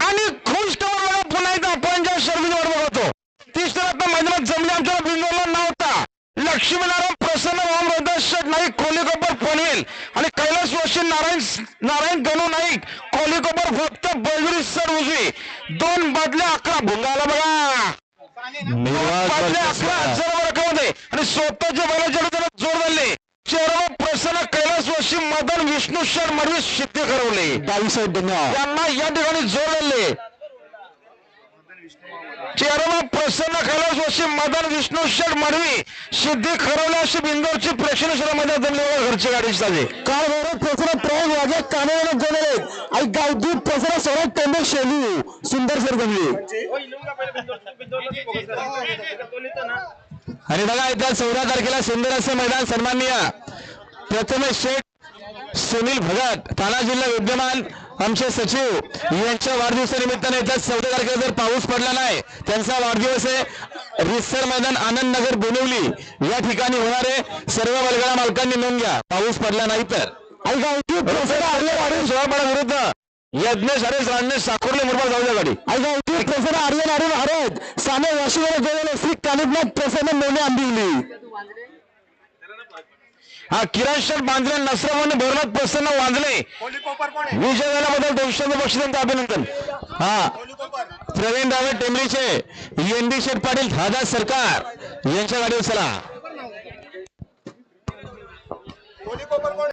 आणि खुश बघा पुन्हा एकदा आपण ज्या शर्मीवर बघतो तिसऱ्या आता मैदानात जमले आमच्या बिंदूला नव्हता लक्ष्मीनारायण प्रसन्न राम शेठ नाईक कोलीकोपर पनवेल आणि कैलास वशी नारायण गणू नाईक कोलीकोपर फक्त बळजुरी सर उजवी दोन बादल्या अकरा भुंगाला बघा. बादल्या अकरा हजार रकमध्ये. आणि स्वतःच्या बैलाच्या जोर झाले चेहरा प्रसन्न कैलास वशी मदन विष्णू शेठ मडवी सिद्ध करवले बावीस धन्यवाद. त्यांना या ठिकाणी जोर झाले चेहरा प्रसन्न कैलास वशी मदन विष्णू शेठ मडवी सिद्धी खरवले अशी बिंदूरची प्रेक्षणीय शहरामध्ये जमले घरची गाडी चालली. काल बरोबर प्रसन्न प्रयोग वाजे कानेवाला गोले आणि गावठी प्रसन्न सोडा टेंबे शेलू सुंदर सर गमली आणि बघा येत्या चौदा तारखेला सुंदर असं मैदान सन्माननीय प्रथमेश शेठ सुनील भगत ठाणा जिल्हा विद्यमान आमचे सचिव यांच्या वाढदिवसानिमित्ताने येत्या चौदा तारखेला जर पाऊस पडला नाही त्यांचा वाढदिवस आहे. रिसर मैदान आनंद नगर बोनिवली या ठिकाणी होणारे सर्व बलगाडा मालकांनी नोंद घ्या. पाऊस पडला नाही तर. सोळापडा विरुद्ध. यज्ञेश हरेश राजनेश साकोरले मुरबाड जाऊ द्या गाडी. आणि गावठी प्रसन्न आर्यन आर्यन हरद साने वाशीवर गेलेले श्री कानिपनाथ प्रसन्न मेने आंबिवली हा किरण शेठ बांधले नसरामध्ये भरनाथ प्रसन्न बांधले विजय झाल्याबद्दल दोनशे बक्षिसांचं अभिनंदन. हा. प्रवीण दावे टेंबरीचे एन डी शेठ पाटील दादा सरकार. यांच्या गाडीवर चला.